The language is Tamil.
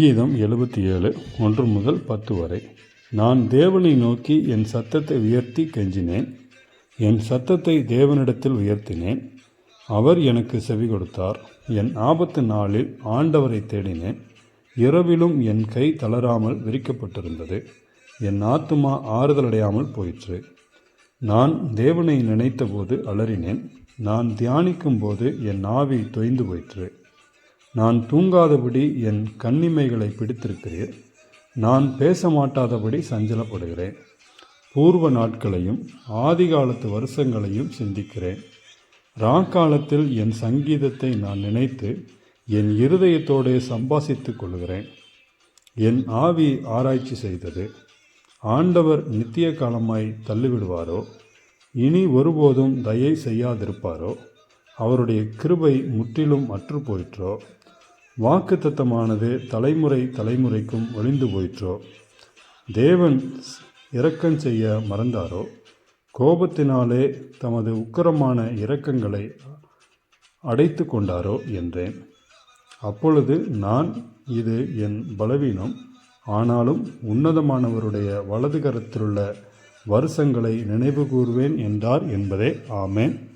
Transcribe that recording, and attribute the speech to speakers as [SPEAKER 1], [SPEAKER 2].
[SPEAKER 1] கீதம் எழுபத்தி ஏழு ஒன்று முதல் பத்து வரை. நான் தேவனை நோக்கி என் சத்தத்தை உயர்த்தி கெஞ்சினேன். என் சத்தத்தை தேவனிடத்தில் உயர்த்தினேன். அவர் எனக்கு செவி கொடுத்தார். என் ஆபத்து நாளில் ஆண்டவரை தேடினேன். இரவிலும் என் கை தளராமல் விரிக்கப்பட்டிருந்தது. என் ஆத்துமா ஆறுதலடையாமல் போயிற்று. நான் தேவனை நினைத்தபோது அலறினேன். நான் தியானிக்கும்போது என் ஆவி தொய்ந்து போயிற்று. நான் தூங்காதபடி என் கண்ணிமைகளை பிடித்திருக்கிறீர் நான் பேச மாட்டாதபடி சஞ்சலப்படுகிறேன். பூர்வ நாட்களையும் ஆதிகாலத்து வருஷங்களையும் சிந்திக்கிறேன். ராக்காலத்தில் என் சங்கீதத்தை நான் நினைத்து என் இருதயத்தோடு சம்பாசித்துக் கொள்கிறேன். என் ஆவி ஆராய்ச்சி செய்தது ஆண்டவர் நித்திய காலமாய் தள்ளிவிடுவாரோ? இனி ஒருபோதும் தயை செய்யாதிருப்பாரோ? அவருடைய கிருபை முற்றிலும் அற்று போயிற்றோ வாக்குத்தத்தமானது தலைமுறை தலைமுறைக்கும் ஒளிந்து போயிற்றோ? தேவன் இரக்கம் செய்ய மறந்தாரோ? கோபத்தினாலே தமது உக்கரமான இரக்கங்களை அடைத்து கொண்டாரோ என்றேன். அப்பொழுது நான் இது என் பலவீனம். ஆனாலும் உன்னதமானவருடைய வலது கரத்திலுள்ள வருஷங்களை நினைவு கூர்வேன் என்றார் என்பதே. ஆமேன்.